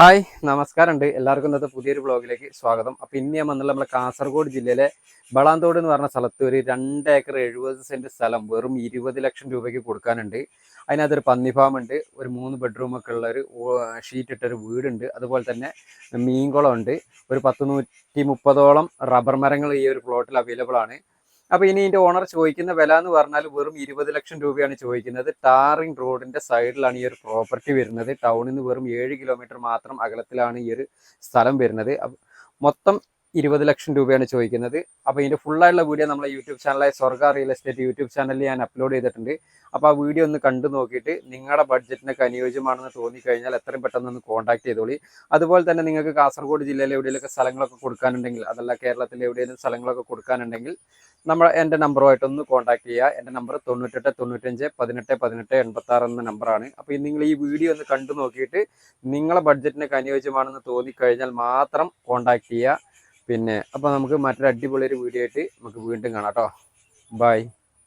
Hi നമസ്കാരമുണ്ട്. എല്ലാവർക്കും ഇന്നത്തെ പുതിയൊരു ബ്ലോഗിലേക്ക് സ്വാഗതം. അപ്പോൾ ഇന്ന് ഞാൻ വന്നുള്ള നമ്മുടെ കാസർഗോഡ് ജില്ലയിലെ ബളാന്തോട് എന്ന് പറഞ്ഞ സ്ഥലത്ത് ഒരു രണ്ട് ഏക്കർ എഴുപത് സെന്റ് സ്ഥലം വെറും ഇരുപത് ലക്ഷം രൂപയ്ക്ക് കൊടുക്കാനുണ്ട്. അതിനകത്തൊരു പന്നി ഫാം ഉണ്ട് ഒരു മൂന്ന് ബെഡ്റൂം ഒക്കെ ഉള്ള ഒരു ഷീറ്റ് ഇട്ടൊരു വീടുണ്ട്. അതുപോലെ തന്നെ മീൻകുളം ഉണ്ട് ഒരു പത്ത് നൂറ്റി മുപ്പതോളം റബ്ബർ മരങ്ങൾ ഈ ഒരു പ്ലോട്ടിൽ അവൈലബിൾ ആണ്. അപ്പോൾ ഇനി ഇതിന്റെ ഓണർ ചോദിക്കുന്ന വില എന്ന് പറഞ്ഞാൽ വെറും ഇരുപത് ലക്ഷം രൂപയാണ് ചോദിക്കുന്നത്. ടാറിംഗ് റോഡിന്റെ സൈഡിലാണ് ഈ ഒരു പ്രോപ്പർട്ടി വരുന്നത്. ടൗണിൽ നിന്ന് വെറും ഏഴ് കിലോമീറ്റർ മാത്രം അകലത്തിലാണ് ഈ ഒരു സ്ഥലം വരുന്നത്. മൊത്തം ഇരുപത് ലക്ഷം രൂപയാണ് ചോദിക്കുന്നത്. അപ്പോൾ ഇതിന്റെ ഫുള്ളായുള്ള വീഡിയോ നമ്മളെ യൂട്യൂബ് ചാനലായ സ്വർഗ റിയൽ എസ്റ്റേറ്റ് യൂട്യൂബ് ചാനലിൽ ഞാൻ അപ്ലോഡ് ചെയ്തിട്ടുണ്ട്. അപ്പോൾ ആ വീഡിയോ ഒന്ന് കണ്ടു നോക്കിയിട്ട് നിങ്ങളുടെ ബഡ്ജറ്റിനൊക്കെ അനുയോജ്യമാണെന്ന് തോന്നിക്കഴിഞ്ഞാൽ എത്രയും പെട്ടെന്ന് ഒന്ന് കോൺടാക്ട് ചെയ്തോളി. അതുപോലെ തന്നെ നിങ്ങൾക്ക് കാസർഗോഡ് ജില്ലയിൽ എവിടെയെങ്കിലുമൊക്കെ സ്ഥലങ്ങളൊക്കെ കൊടുക്കാനുണ്ടെങ്കിൽ അതല്ല കേരളത്തിലെ എവിടെയെങ്കിലും സ്ഥലങ്ങളൊക്കെ കൊടുക്കാനുണ്ടെങ്കിൽ നമ്മൾ എന്റെ നമ്പറുമായിട്ടൊന്ന് കോൺടാക്ട് ചെയ്യുക എന്റെ നമ്പർ തൊണ്ണൂറ്റെട്ട് തൊണ്ണൂറ്റഞ്ച് പതിനെട്ട് പതിനെട്ട് എൺപത്തി ആറ് എന്ന നമ്പറാണ് അപ്പോൾ നിങ്ങൾ ഈ വീഡിയോ ഒന്ന് കണ്ടു നോക്കിയിട്ട് നിങ്ങളെ ബഡ്ജറ്റിനൊക്കെ അനുയോജ്യമാണെന്ന് തോന്നിക്കഴിഞ്ഞാൽ മാത്രം കോൺടാക്ട് ചെയ്യുക പിന്നെ അപ്പോൾ നമുക്ക് മറ്റൊരു അടിപൊളി ഒരു വീഡിയോ ആയിട്ട് നമുക്ക് വീണ്ടും കാണാം കേട്ടോ ബൈ